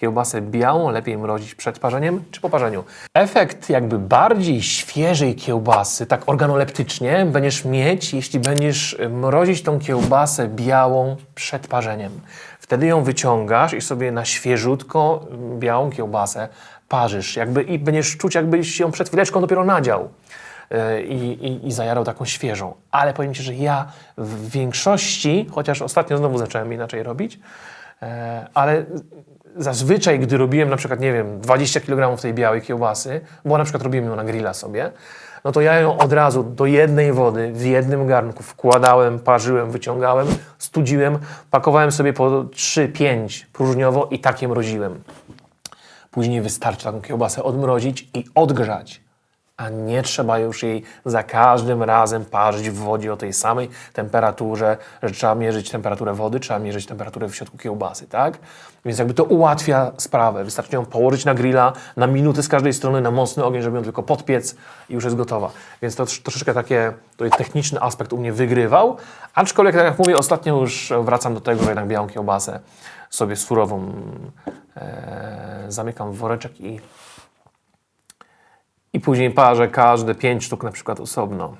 Kiełbasę białą lepiej mrozić przed parzeniem czy po parzeniu? Efekt jakby bardziej świeżej kiełbasy, tak organoleptycznie, będziesz mieć, jeśli będziesz mrozić tą kiełbasę białą przed parzeniem. Wtedy ją wyciągasz i sobie na świeżutko mm, białą kiełbasę parzysz. Jakby, I będziesz czuć, jakbyś ją przed chwileczką dopiero nadział i, i, i zajarał taką świeżą. Ale powiem Ci, że ja w większości, chociaż ostatnio znowu zacząłem inaczej robić, e, ale zazwyczaj, gdy robiłem na przykład, nie wiem, 20 kg tej białej kiełbasy, bo na przykład robiłem ją na grilla sobie, no to ja ją od razu do jednej wody w jednym garnku wkładałem, parzyłem, wyciągałem, studziłem, pakowałem sobie po 3-5 próżniowo i tak mroziłem. Później wystarczy taką kiełbasę odmrozić i odgrzać, a nie trzeba już jej za każdym razem parzyć w wodzie o tej samej temperaturze, że trzeba mierzyć temperaturę wody, trzeba mierzyć temperaturę w środku kiełbasy, tak? Więc jakby to ułatwia sprawę. Wystarczy ją położyć na grilla na minuty z każdej strony, na mocny ogień, żeby ją tylko podpiec i już jest gotowa. Więc to tr- troszeczkę takie, tutaj techniczny aspekt u mnie wygrywał, aczkolwiek tak jak mówię, ostatnio już wracam do tego, że jednak białą kiełbasę sobie surową e, zamykam w woreczek i, i później parzę każde pięć sztuk na przykład osobno.